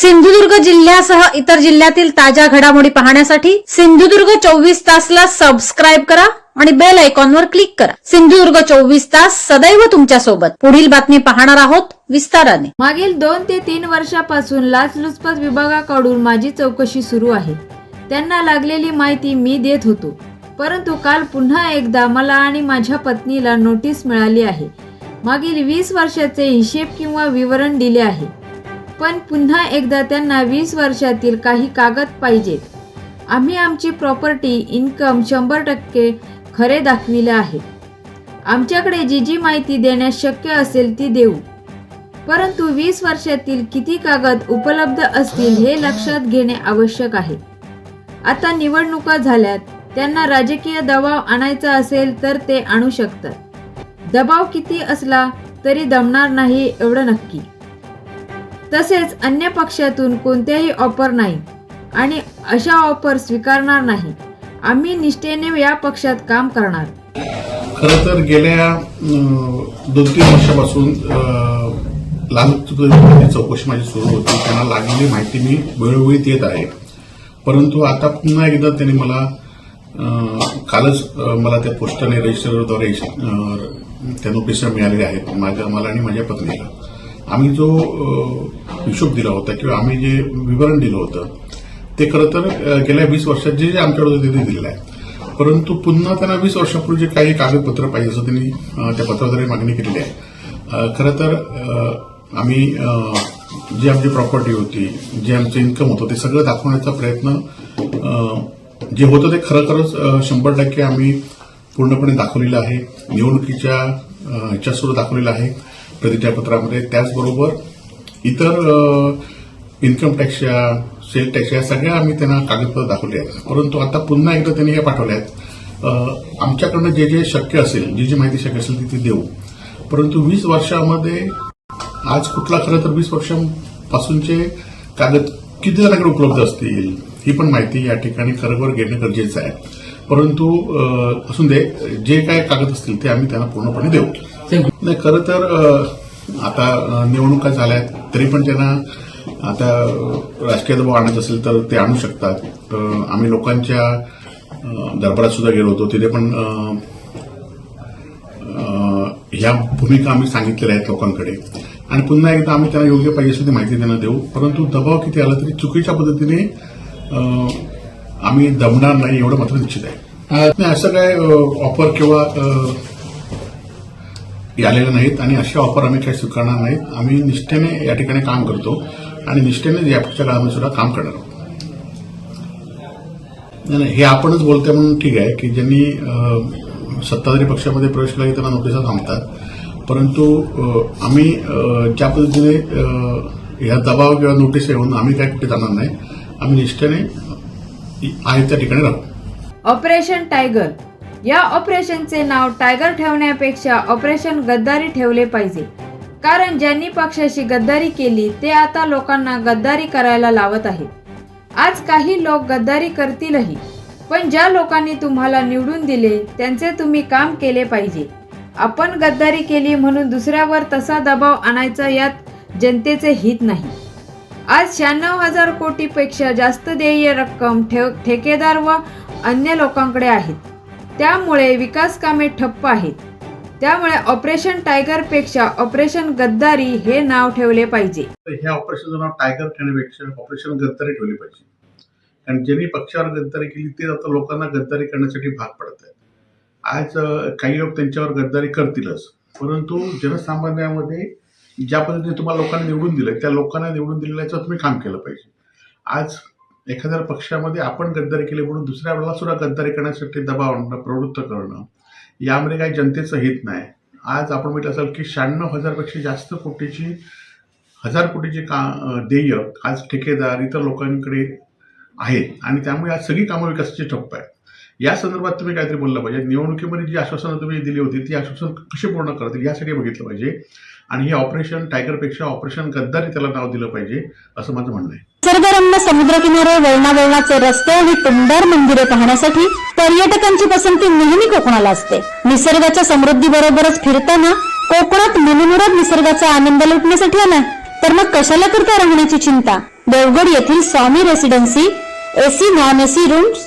सिंधुदुर्ग जिल्ह्यासह इतर जिल्ह्यातील ताज्या घडामोडी पाहण्यासाठी सिंधुदुर्ग चोवीस तासला सबस्क्राईब करा आणि बेल आयकॉनवर क्लिक करा. सिंधुदुर्ग चोवीस तास सदैव तुमच्यासोबत पुढील बातमी पाहणार आहोत विस्ताराने. मागील दोन ते तीन वर्षापासून लाचलुचपत विभागाकडून माझी चौकशी सुरू आहे. त्यांना लागलेली माहिती मी देत होतो. परंतु काल पुन्हा एकदा मला आणि माझ्या पत्नीला नोटीस मिळाली आहे. मागील वीस वर्षाचे हिशेब किंवा विवरण दिले आहे. पण पुन्हा एकदा त्यांना वीस वर्षातील काही कागद पाहिजेत. आम्ही आमची प्रॉपर्टी इन्कम शंभर टक्के खरे दाखविले आहे. आमच्याकडे जी जी माहिती देण्यास शक्य असेल ती देऊ. परंतु वीस वर्षातील किती कागद उपलब्ध असतील हे लक्षात घेणे आवश्यक आहे. आता निवडणुका झाल्यात त्यांना राजकीय दबाव आणायचा असेल तर ते आणू शकतात. दबाव किती असला तरी दमणार नाही एवढं नक्की. तसेच अन्य पक्षातून कोणत्याही ऑफर नाही. आणि अशा ऑफर स्वीकारणार नाही. आम्ही निष्ठेने या पक्षात काम करणार. खरं तर गेल्या दोन तीन वर्षापासून अं, लाल चौकशी माझी सुरू होती. त्यांना लागलेली माहिती मी वेळोवेळी देत आहे. परंतु आता पुन्हा एकदा त्यांनी मला कालच मला त्या पोस्टाने रजिस्टरद्वारे त्या नोटिसा मिळालेल्या आहेत. माझ्या मला आणि माझ्या पत्नीला. आम्ही जो हिशोब दिला होता किंवा आम्ही जे विवरण दिलं होतं ते खरं तर गेल्या वीस वर्षात जे जे आमच्याकडे ते दिलेलं आहे. परंतु पुन्हा त्यांना वीस वर्षापूर्वी जे काही कागदपत्र पाहिजे असं त्यांनी त्या पत्राद्वारे मागणी केलेली आहे. खरं तर आम्ही जी आमची प्रॉपर्टी होती जे आमचं इन्कम होतं ते सगळं दाखवण्याचा प्रयत्न जे होतं ते खरं खरंच शंभर टक्के आम्ही पूर्णपणे दाखवलेलं आहे. निवडणुकीच्या अं, दाखवलेलं आहे. प्रतिज्ञापत्रामध्ये त्याचबरोबर इतर इन्कम टॅक्सच्या सेल टॅक्स या सगळ्या आम्ही त्यांना कागदपत्र दाखवले आहेत. परंतु आता पुन्हा एकदा त्यांनी हे पाठवले आहेत. आमच्याकडनं जे जे शक्य असेल जी जी माहिती शक्य असेल ती ती देऊ. परंतु वीस वर्षामध्ये आज कुठला खरं तर वीस वर्षांपासूनचे कागद किती जणांकडे उपलब्ध असतील ही पण माहिती या ठिकाणी खरोखर घेणं गरजेचं आहे. परंतु असून दे जे काय कागद असतील ते आम्ही त्यांना पूर्णपणे देऊ. नाही खरं तर आता निवडणुका झाल्यात तरी पण त्यांना आता राजकीय दबाव आणायचा असेल तर ते आणू शकतात. आम्ही लोकांच्या दरबारात सुद्धा गेलो होतो. तिथे पण ह्या भूमिका आम्ही सांगितलेल्या आहेत लोकांकडे. आणि पुन्हा एकदा आम्ही त्यांना योग्य पाहिजे ती माहिती त्यांना देऊ. परंतु दबाव किती आला तरी चुकीच्या पद्धतीने आम्ही दमणार नाही एवढं मात्र निश्चित आहे. नाही असं काय ऑफर किंवा आलेल्या नाहीत आणि अशा ऑफर आम्ही काही स्वीकारणार नाहीत. आम्ही निष्ठेने या ठिकाणी काम करतो आणि निष्ठेने यापुढच्या काळामध्ये सुद्धा काम करणार आहोत. नाही नाही, हे आपणच बोलतोय म्हणून ठीक आहे की ज्यांनी सत्ताधारी पक्षामध्ये प्रवेश केला की त्यांना नोटिसा थांबतात. परंतु आम्ही ज्या पद्धतीने ह्या दबाव किंवा नोटीस येऊन आम्ही काय कुठे जाणार नाही. आम्ही निष्ठेने आहे त्या ठिकाणी राहू. ऑपरेशन टायगर या ऑपरेशनचे नाव टायगर ठेवण्यापेक्षा ऑपरेशन गद्दारी ठेवले पाहिजे. कारण ज्यांनी पक्षाशी गद्दारी केली ते आता लोकांना गद्दारी करायला लावत आहेत. आज काही लोक गद्दारी करतीलही पण ज्या लोकांनी तुम्हाला निवडून दिले त्यांचे तुम्ही काम केले पाहिजे. आपण गद्दारी केली म्हणून दुसऱ्यावर तसा दबाव आणायचा यात जनतेचे हित नाही. आज शहाण्णव हजार कोटीपेक्षा जास्त देय रक्कम ठेव ठेकेदार व अन्य लोकांकडे आहेत. त्यामुळे विकास कामे ठप्प आहेत. त्यामुळे ऑपरेशन टायगरपेक्षा ऑपरेशन गद्दारी हे नाव ठेवले पाहिजे. तर ह्या ऑपरेशनचं नाव टायगर ठेवण्यापेक्षा ऑपरेशन गद्दारी ठेवली पाहिजे. कारण ज्यांनी पक्षावर गद्दारी केली ते आता लोकांना गद्दारी करण्यासाठी भाग पडत आहेत. आज काही लोक त्यांच्यावर गद्दारी करतीलच. परंतु जनसामान्यामध्ये ज्या पद्धतीने तुम्हाला लोकांना निवडून दिलं त्या लोकांना निवडून दिलेल्याचं तुम्ही काम केलं पाहिजे. आज एखाद्या पक्षामध्ये आपण गद्दारी केली म्हणून दुसऱ्या वेळेला सुद्धा गद्दारी करण्यासाठी दबाव आणणं प्रवृत्त करणं यामध्ये काही जनतेचं हित नाही. आज आपण म्हटलं असेल की शहाण्णव हजारपेक्षा जास्त कोटीची हजार कोटीचे का देय आज ठेकेदार इतर लोकांकडे आहेत. आणि त्यामुळे आज सगळी कामं विकासाची ठप्प आहे या संदर्भात तुम्ही काहीतरी बोललं पाहिजे. निवडणुकीमध्ये जी आश्वासनं तुम्ही दिली होती ती आश्वासन कशी पूर्ण करतील यासाठी बघितलं पाहिजे. आणि हे ऑपरेशन टायगरपेक्षा ऑपरेशन गद्दारी त्याला नाव दिलं पाहिजे असं माझं म्हणणं आहे. निसर्गरम्य समुद्रकिनारे वळणावळणाचे रस्ते आणि टुंबर मंदिरे पाहण्यासाठी पर्यटकांची पसंती नेहमी कोकणाला असते. निसर्गाच्या समृद्धीबरोबरच फिरताना कोकणात मनमुराद निसर्गाचा आनंद लुटण्यासाठी आला तर मग कशाला करता राहण्याची चिंता? देवगड येथील Swami residency AC non AC rooms